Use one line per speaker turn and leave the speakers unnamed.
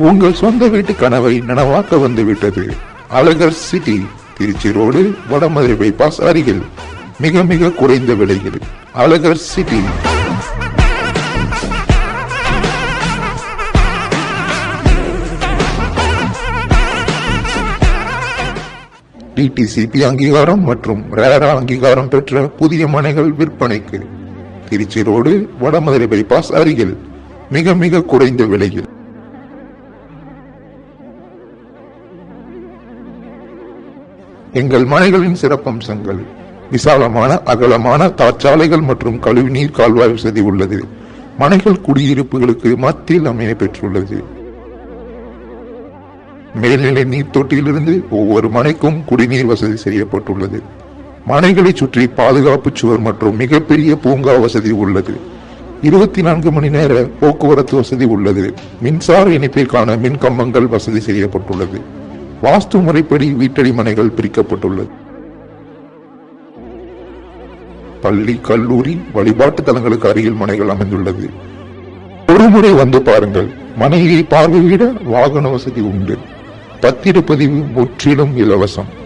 உங்கள் சொந்த வீட்டு கனவை நனவாக்க வந்துவிட்டது. Alagar city Trichy road Vadamadurai bypass அருகில். மிக மிக குறைந்த விலையில் அழகர் சிட்டி. டிடிசிபி அங்கீகாரம் மற்றும் ரேரா அங்கீகாரம் பெற்ற புதிய மனைகள் விற்பனைக்கு. திருச்சி ரோடு வடமதுரை பைபாஸ் அருகில். மிக மிக குறைந்த விலையில். எங்கள் மனைகளின் சிறப்பம்சங்கள். விசாலமான அகலமான தாச்சாலைகள் மற்றும் கழிவுநீர் கால்வாய் வசதி உள்ளது. மனைகள் குடியிருப்புகளுக்கு மத்தியில் அமைய பெற்றுள்ளது. மேல்நிலை நீர் தொட்டியிலிருந்து ஒவ்வொரு மனைக்கும் குடிநீர் வசதி செய்யப்பட்டுள்ளது. மனைகளை சுற்றி பாதுகாப்பு சுவர் மற்றும் மிகப்பெரிய பூங்கா வசதி உள்ளது. இருபத்தி நான்கு மணி நேர போக்குவரத்து வசதி உள்ளது. மின்சார இணைப்பிற்கான மின் கம்பங்கள் வசதி செய்யப்பட்டுள்ளது. வாஸ்து முறைப்படி வீட்டடி மனைகள் பிரிக்கப்பட்டுள்ளது. பள்ளி கல்லூரி வழிபாட்டு தலங்களுக்கு அருகில் மனைகள் அமைந்துள்ளது. ஒருமுறை வந்து பாருங்கள் மனையை பார்வையிட வாகன வசதி உண்டு. பத்திரப்பதிவு முற்றிலும் இலவசம்.